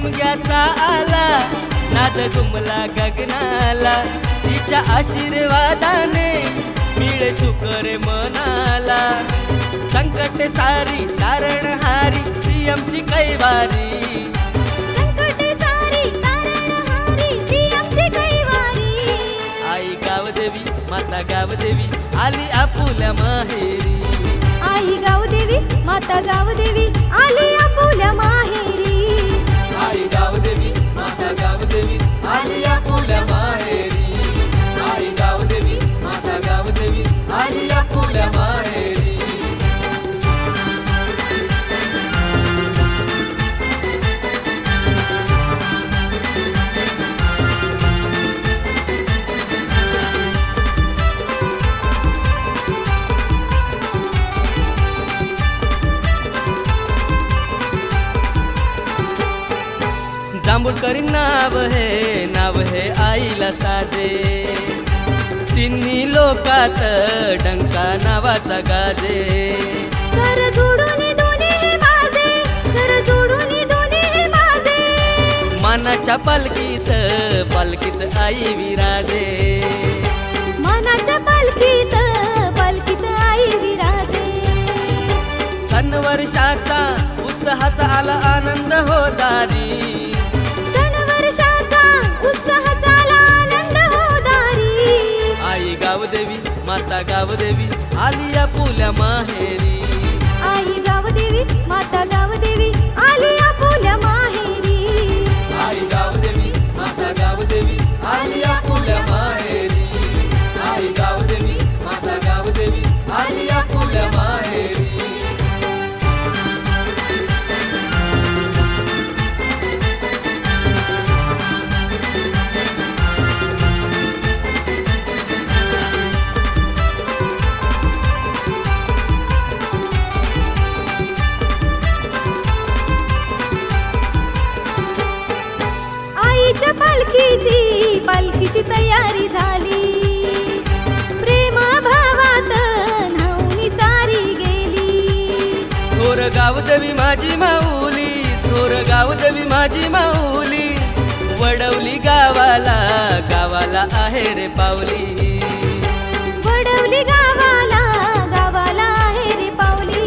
मुंग्याचा आला नाद गुमला गगनाला. तिच्या आशीर्वादाने मिळे सुकर मनाला. संकट सारी सीएमची तारणहारी ती आमची कैवारी. आई गावदेवी माता गावदेवी आली आपुल्या माहेरी. जांभूळकरी नाव हे नाव हे आईला साजे. तिन्ही लोकात डंका नावाचा गाजे. कर कर मानाच्या पालखीत पालखीत आई विराजे. मनाच्या पालखीत पालखीत आई विराजे. सन वर्षाचा उत्साहाचा आला आनंद हो माता गावदेवी आली आपुल्या माहेरी. आई गावदेवी माता गावदेवी आली आपुल्या माहेरी पालखीची पालखीची तयारी झाली. प्रेम भावात न्हाऊनी सारी गेली. थोर गावदेवी माझी माऊली थोर गावदेवी माझी माऊली. वडवली गावाला गावाला आहे रे पावली वडवली गावाला गावाला आहे रे पावली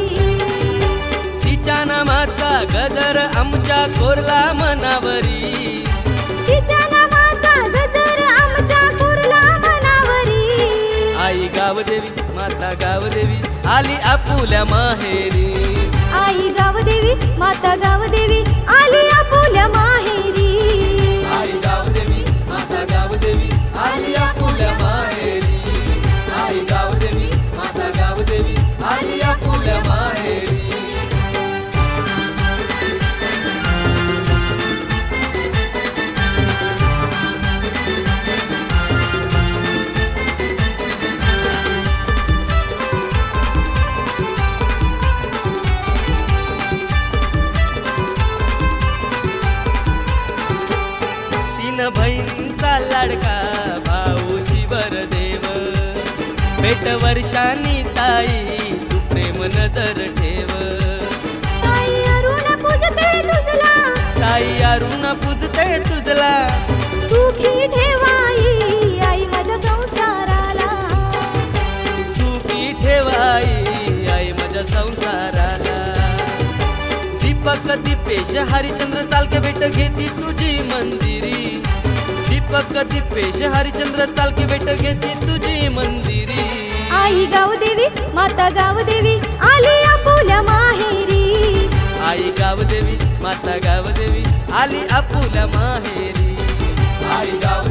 तिच्या नामाचा गजर आमच्या कोरला मनावरी. गावदेवी माता गावदेवी आली आपुल्या माहेरी. आई गावदेवी माता गावदेवी आली आपुल्या माहेरी. भेट वर्षानी ताई तू प्रेम नजर ठेव. ताई अरुण पूजते तुझला. सुखी ठेवाई आई माझ्या संसाराला. सुखी ठेवाई आई माझ्या संसाराला. दीपक दीपेश हरिचंद्र चालके भेट घेती तुझी मंदिरी. दीपक दीपेश हरिचंद्र चालके भेट घेती तुझी मंदिरी. आई गावदेवी माता गावदेवी आली आपुल्या माहेरी. आई गावदेवी माता गावदेवी आली आपुल्या माहेरी. आई गाव